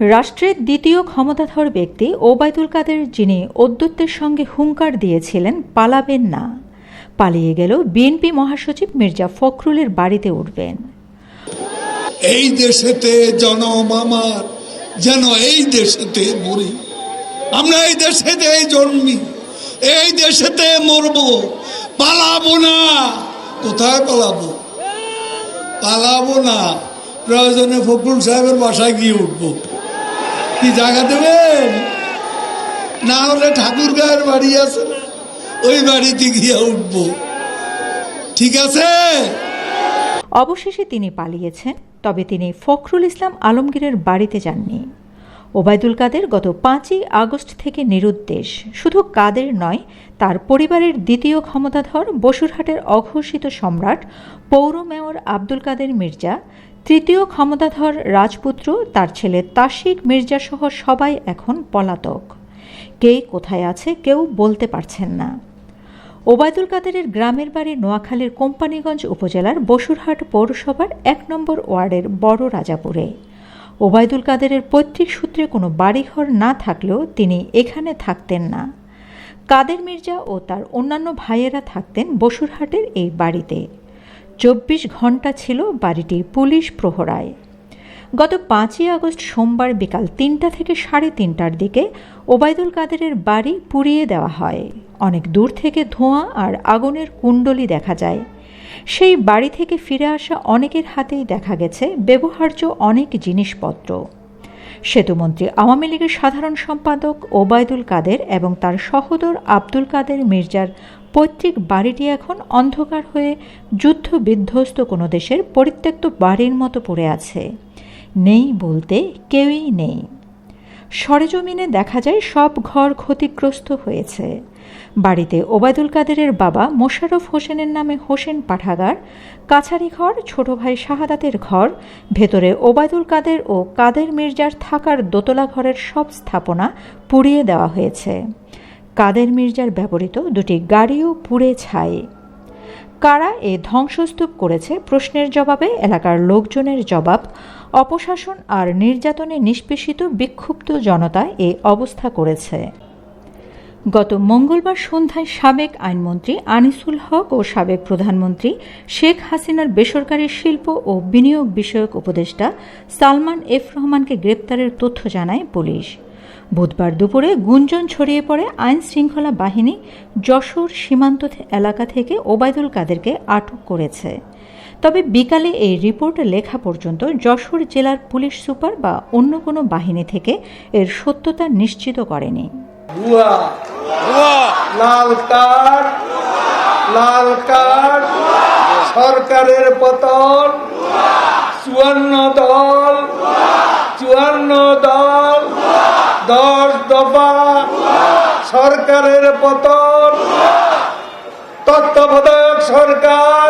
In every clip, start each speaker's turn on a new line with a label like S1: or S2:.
S1: রাষ্ট্রের দ্বিতীয় ক্ষমতাধর ব্যক্তি ওবায়দুল কাদের, যিনি অদ্যত্বের সঙ্গে হুঙ্কার দিয়েছিলেন, পালাবেন না। পালিয়ে গেল বিএনপি মহাসচিব মির্জা ফখরুলের বাড়িতে উঠবেন।
S2: এই দেশেতে জনম আমার, যেন এই দেশেতে মরি। আমরা এই দেশেতে জন্মি, এই দেশেতে মরব। পালাবো না। কোথায় পালাবো? পালাবো না। প্রয়োজনে ফখরুল সাহেবের বাসায় গিয়ে উঠবো। কি জায়গা দেবেন? না হলে ঠাকুর গায়ের বাড়ি আছে ওই বাড়িতে গিয়ে উঠবো। ঠিক আছে?
S1: অবশেষে তিনি পালিয়েছেন, তবে তিনি ফখরুল ইসলাম আলমগীরের বাড়িতে যাননি। ওবায়দুল কাদের গত পাঁচই আগস্ট থেকে নিরুদ্দেশ, শুধু কাদের নয়, তার পরিবারের দ্বিতীয় ক্ষমতাধর বসুরহাটের অঘোষিত সম্রাট পৌর মেয়র আব্দুল কাদের মির্জা তৃতীয় ক্ষমতাধর রাজপুত্র তার ছেলে তাসিক মির্জা সহ সবাই এখন পলাতক। কে কোথায় আছে কেউ বলতে পারছেন না। ওবায়দুল কাদেরের গ্রামের বাড়ি নোয়াখালীর কোম্পানিগঞ্জ উপজেলার বসুরহাট পৌরসভার এক নম্বর ওয়ার্ডের বড় রাজাপুরে। ওবায়দুল কাদেরের পৈতৃক সূত্রে কোনো বাড়িঘর না থাকলেও তিনি এখানে থাকতেন না। কাদের মির্জা ও তার অন্যান্য ভাইয়েরা থাকতেন বসুরহাটের এই বাড়িতে। চব্বিশ ঘণ্টা ছিল বাড়িটি পুলিশ প্রহরায়। গত পাঁচই আগস্ট সোমবার বিকাল তিনটা থেকে সাড়ে তিনটার দিকে ওবায়দুল কাদেরের বাড়ি পুড়িয়ে দেওয়া হয়। অনেক দূর থেকে ধোঁয়া আর আগুনের কুণ্ডলি দেখা যায়। সেই বাড়ি থেকে ফিরে আসা অনেকের হাতেই দেখা গেছে ব্যবহার্য অনেক জিনিসপত্র। সেতুমন্ত্রী আওয়ামী লীগের সাধারণ সম্পাদক ওবায়দুল কাদের এবং তার সহোদর আব্দুল কাদের মির্জার পৈতৃক বাড়িটি এখন অন্ধকার হয়ে যুদ্ধ বিধ্বস্ত কোনো দেশের পরিত্যক্ত বাড়ির মতো পড়ে আছে। নেই বলতে কেউই নেই। সরেজমিনে দেখা যায় সব ঘর ক্ষতিগ্রস্ত হয়েছে। বাড়িতে ওবায়দুল কাদেরের বাবা মোশাররফ হোসেনের নামে হোসেন পাঠাগার, কাছারি ঘর, ছোট ভাই শাহাদাতের ঘর, ভেতরে ওবায়দুল কাদের ও কাদের মির্জার থাকার দোতলা ঘরের সব স্থাপনা পুড়িয়ে দেওয়া হয়েছে। কাদের মির্জার ব্যবহৃত দুটি গাড়িও পুড়ে ছায়। কারা এ ধ্বংসস্তূপ করেছে প্রশ্নের জবাবে এলাকার লোকজনের জবাব, অপশাসন আর নির্যাতনে নিষ্পেষিত বিক্ষুব্ধ জনতা এ অবস্থা করেছে। গত মঙ্গলবার সন্ধ্যায় সাবেক আইনমন্ত্রী আনিসুল হক ও সাবেক প্রধানমন্ত্রী শেখ হাসিনার বেসরকারি শিল্প ও বিনিয়োগ বিষয়ক উপদেষ্টা সালমান এফ রহমানকে গ্রেপ্তারের তথ্য জানায় পুলিশ। বুধবার দুপুরে গুঞ্জন ছড়িয়ে পড়ে আইন শৃঙ্খলা বাহিনী যশোর সীমান্ত এলাকা থেকে ওবায়দুল কাদেরকে আটক করেছে। তবে বিকালে এই রিপোর্ট লেখা পর্যন্ত যশোর জেলার পুলিশ সুপার বা অন্য কোনো বাহিনী থেকে এর সত্যতা নিশ্চিত করেনি।
S2: লাল কার্ড। লাল কার্ড। সরকারের পতন। চুয়ান্ন দল। চুয়ান্ন দল। দশ দফা সরকারের পতন। তত্ত্বাবধায়ক সরকার।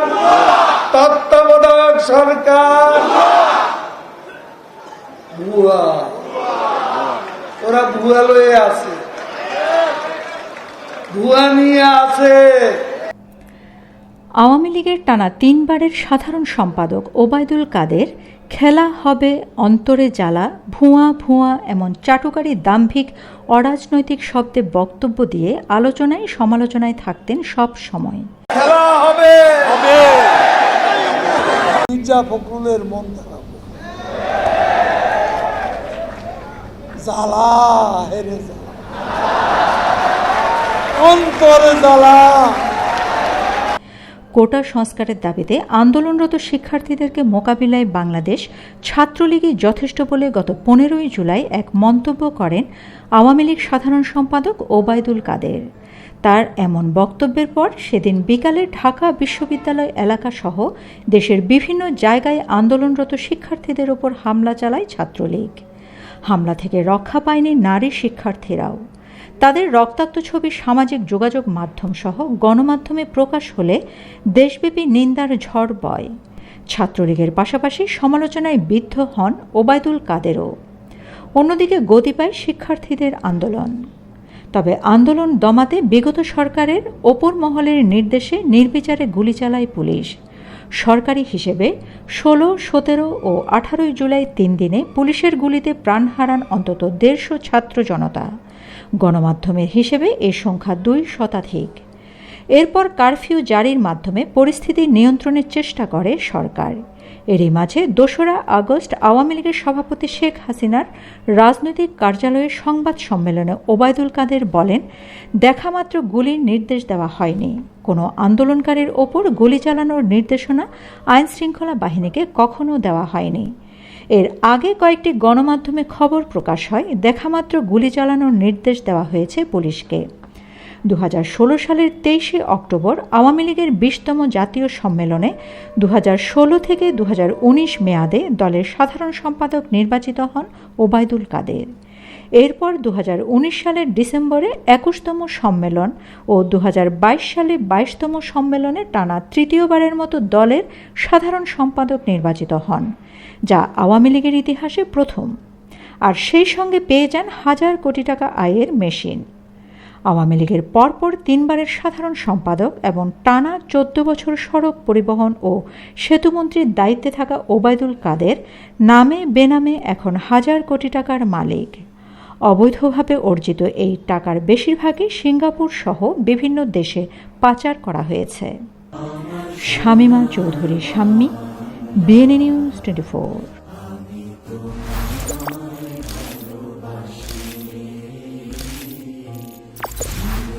S2: তত্ত্বাবধায়ক সরকার। ভুয়া। ওরা ভুয়া লয়ে আছে। ভুয়া নিয়ে আছে।
S1: আওয়ামী লীগের টানা তিনবারের সাধারণ সম্পাদক ওবায়দুল কাদের খেলা হবে অন্তরে জ্বালা ভুয়া ভুয়া এমন চাটুকারি দাম্ভিক অরাজনৈতিক শব্দে বক্তব্য দিয়ে আলোচনায় সমালোচনায় থাকতেন সব সময়।
S2: খেলা হবে! মির্জা ফখরুলের মন খারাপ। জ্বালা হেরে জ্বালা। অন্তরে জ্বালা।
S1: কোটা সংস্কারের দাবিতে আন্দোলনরত শিক্ষার্থীদেরকে মোকাবিলায় বাংলাদেশ, ছাত্রলীগই যথেষ্ট বলে গত পনেরোই জুলাই এক মন্তব্য করেন আওয়ামী লীগ সাধারণ সম্পাদক ওবায়দুল কাদের। তার এমন বক্তব্যের পর সেদিন বিকালে ঢাকা বিশ্ববিদ্যালয় এলাকাসহ দেশের বিভিন্ন জায়গায় আন্দোলনরত শিক্ষার্থীদের ওপর হামলা চালায় ছাত্রলীগ। হামলা থেকে রক্ষা পায়নি নারী শিক্ষার্থীরাও। তাদের রক্তাক্ত ছবি সামাজিক যোগাযোগ মাধ্যম সহ গণমাধ্যমে প্রকাশ হলে দেশব্যাপী নিন্দার ঝড় বয়। ছাত্রলীগের পাশাপাশি সমালোচনায় বিদ্ধ হন ওবায়দুল কাদেরও। অন্যদিকে গতি পায় শিক্ষার্থীদের আন্দোলন। তবে আন্দোলন দমাতে বিগত সরকারের ওপর মহলের নির্দেশে নির্বিচারে গুলি চালায় পুলিশ। সরকারি হিসেবে ষোলো, সতেরো ও আঠারোই জুলাই তিন দিনে পুলিশের গুলিতে প্রাণ হারান অন্তত দেড়শো ছাত্র জনতা। গণমাধ্যমের হিসেবে এ সংখ্যা দুই শতাধিক। এরপর কারফিউ জারির মাধ্যমে পরিস্থিতি নিয়ন্ত্রণের চেষ্টা করে সরকার। এরই মাঝে দোসরা আগস্ট আওয়ামী লীগের সভাপতি শেখ হাসিনার রাজনৈতিক কার্যালয়ে সংবাদ সম্মেলনে ওবায়দুল কাদের বলেন দেখামাত্র গুলির নির্দেশ দেওয়া হয়নি। কোনো আন্দোলনকারীর ওপর গুলি চালানোর নির্দেশনা আইন শৃঙ্খলা বাহিনীকে কখনো দেওয়া হয়নি। এর আগে কয়েকটি গণমাধ্যমে খবর প্রকাশ হয় দেখামাত্র গুলি চালানোর নির্দেশ দেওয়া হয়েছে পুলিশকে। দু হাজার ষোলো সালের তেইশে অক্টোবর আওয়ামী লীগের বিশতম জাতীয় সম্মেলনে দু হাজার ষোলো থেকে দু হাজার উনিশ মেয়াদে দলের সাধারণ সম্পাদক নির্বাচিত হন ওবায়দুল কাদের। এরপর দু হাজার উনিশ সালের ডিসেম্বরে একুশতম সম্মেলন ও দু হাজার বাইশ সালে বাইশতম সম্মেলনে টানা তৃতীয়বারের মতো দলের সাধারণ সম্পাদক নির্বাচিত হন, যা আওয়ামী লীগের ইতিহাসে প্রথম। আর সেই সঙ্গে পেয়ে যান হাজার কোটি টাকা আয়ের মেশিন। আওয়ামী লীগের পরপর তিনবারের সাধারণ সম্পাদক এবং টানা চোদ্দ বছর সড়ক পরিবহন ও সেতুমন্ত্রীর দায়িত্বে থাকা ওবায়দুল কাদের নামে বেনামে এখন হাজার কোটি টাকার মালিক। অবৈধভাবে অর্জিত এই টাকার বেশিরভাগই সিঙ্গাপুর সহ বিভিন্ন দেশে পাচার করা হয়েছে। Shamima Chowdhury, Shammi BNA news twenty four